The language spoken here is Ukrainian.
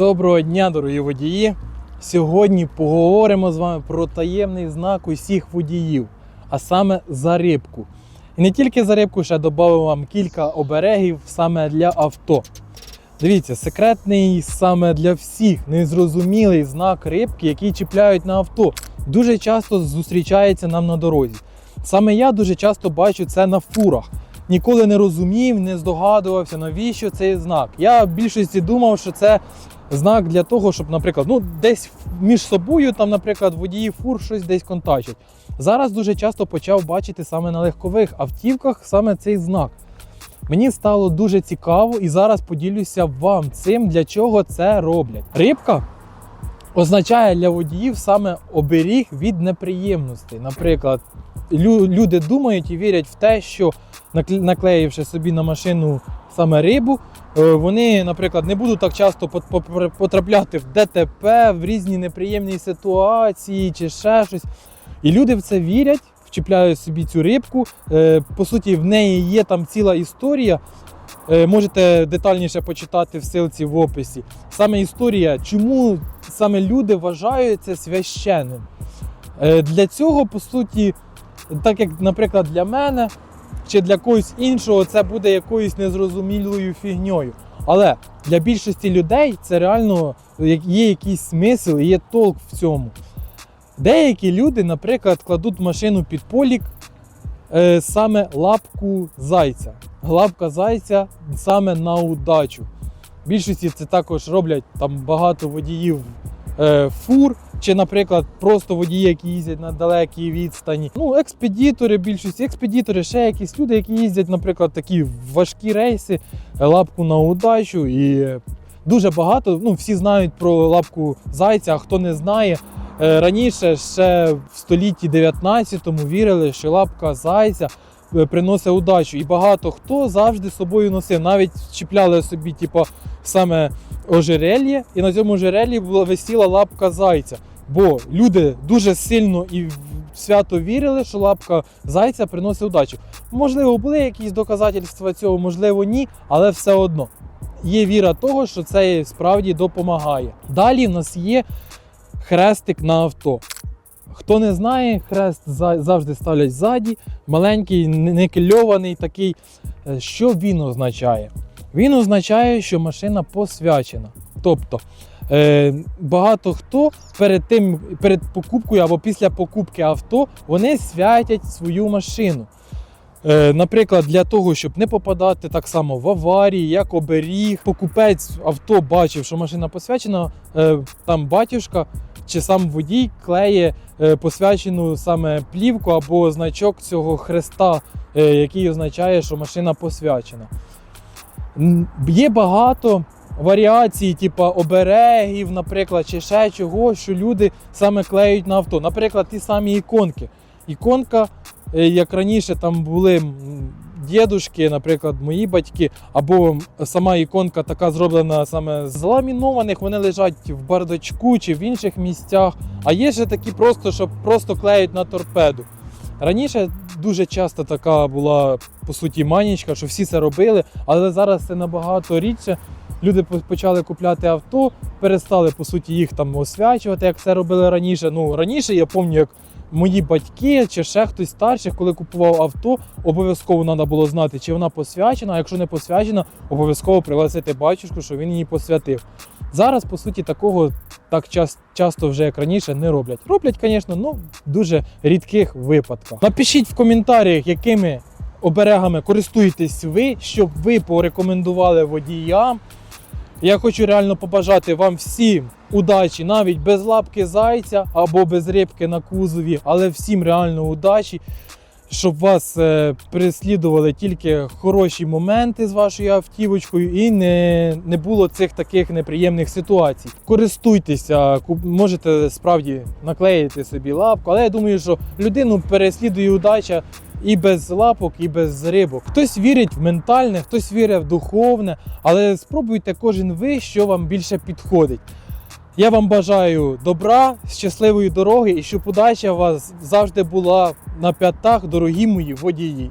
Доброго дня, дорогі водії! Сьогодні поговоримо з вами про таємний знак усіх водіїв, а саме за рибку. І не тільки за рибку, ще додав вам кілька оберегів саме для авто. Дивіться, секретний саме для всіх незрозумілий знак рибки, який чіпляють на авто. Дуже часто зустрічається нам на дорозі. Саме я дуже часто бачу це на фурах. Ніколи не розумів, не здогадувався, навіщо цей знак. Я в більшості думав, що це знак для того, щоб, наприклад, ну десь між собою, там, наприклад, водії фур щось десь контачать. Зараз дуже часто почав бачити саме на легкових автівках саме цей знак. Мені стало дуже цікаво і зараз поділюся вам цим, для чого це роблять. Рибка означає для водіїв саме оберіг від неприємностей. Наприклад, люди думають і вірять в те, що наклеївши собі на машину саме рибу, е, вони, наприклад, не будуть так часто потрапляти в ДТП, в різні неприємні ситуації чи ще щось. І люди в це вірять, вчіпляють собі цю рибку. Е, По суті, в неї є там ціла історія. Е, Можете детальніше почитати в силці в описі. Саме історія, чому саме люди вважають це священним. Для цього, по суті, так як, наприклад, для мене чи для когось іншого, це буде якоюсь незрозумілою фігньою. Але для більшості людей це реально є якийсь смисл і є толк в цьому. Деякі люди, наприклад, кладуть машину під полік е, саме лапку зайця. Лапка зайця саме на удачу. В більшості це також роблять там багато водіїв е, фур, чи, наприклад, просто водії, які їздять на далекій відстані. Ну, експедітори, більшість експедітори, ще якісь люди, які їздять, наприклад, такі важкі рейси, лапку на удачу. І дуже багато. Ну, всі знають про лапку зайця, а хто не знає. е, Раніше ще в столітті 19-му вірили, що лапка зайця е, приносить удачу. І багато хто завжди з собою носив. Навіть чіпляли собі, типу, саме ожерельє, і на цьому ожереллі висіла лапка зайця. Бо люди дуже сильно і свято вірили, що лапка зайця приносить удачу. Можливо, були якісь доказательства цього, можливо, ні, але все одно. Є віра того, що це справді допомагає. Далі в нас є хрестик на авто. Хто не знає, хрест завжди ставлять ззаді, маленький, никельований такий. Е, Що він означає? Він означає, що машина посвячена. Тобто е, багато хто перед тим, перед покупкою або після покупки авто вони святять свою машину. Е, Наприклад, для того, щоб не попадати так само в аварії, як оберіг, покупець авто бачив, що машина посвячена, е, там батюшка чи сам водій клеє посвячену саме плівку або значок цього хреста, який означає, що машина посвячена. Є багато варіацій, типу оберегів, наприклад, чи ще чого, що люди саме клеють на авто. Наприклад, ті самі іконки. Іконка, е, як раніше там були дідушки, наприклад, мої батьки, або сама іконка така зроблена саме з ламінованих, вони лежать в бардачку чи в інших місцях. А є ще такі просто, що просто клеють на торпеду. Раніше дуже часто така була по суті манічка, що всі це робили, але зараз це набагато рідше. Люди почали купляти авто, перестали по суті їх там освячувати, як це робили раніше. Ну раніше я пам'ятаю, як мої батьки чи ще хтось старших, коли купував авто, обов'язково треба було знати, чи вона посвячена. А якщо не посвячена, обов'язково пригласити батюшку, що він її посвятив. Зараз, по суті, такого так час, часто вже як раніше не роблять. Роблять, звісно, ну в дуже рідких випадках. Напишіть в коментарях, якими оберегами користуєтесь ви, щоб ви порекомендували водіям. Я хочу реально побажати вам всім удачі, навіть без лапки зайця або без рибки на кузові, але всім реально удачі, щоб вас е, переслідували тільки хороші моменти з вашою автівочкою і не, не було цих таких неприємних ситуацій. Користуйтеся, можете справді наклеїти собі лапку, але я думаю, що людину переслідує удача і без лапок, і без рибок. Хтось вірить в ментальне, хтось вірить в духовне, але спробуйте кожен ви, що вам більше підходить. Я вам бажаю добра, щасливої дороги і щоб удача у вас завжди була на п'ятах, дорогі мої водії.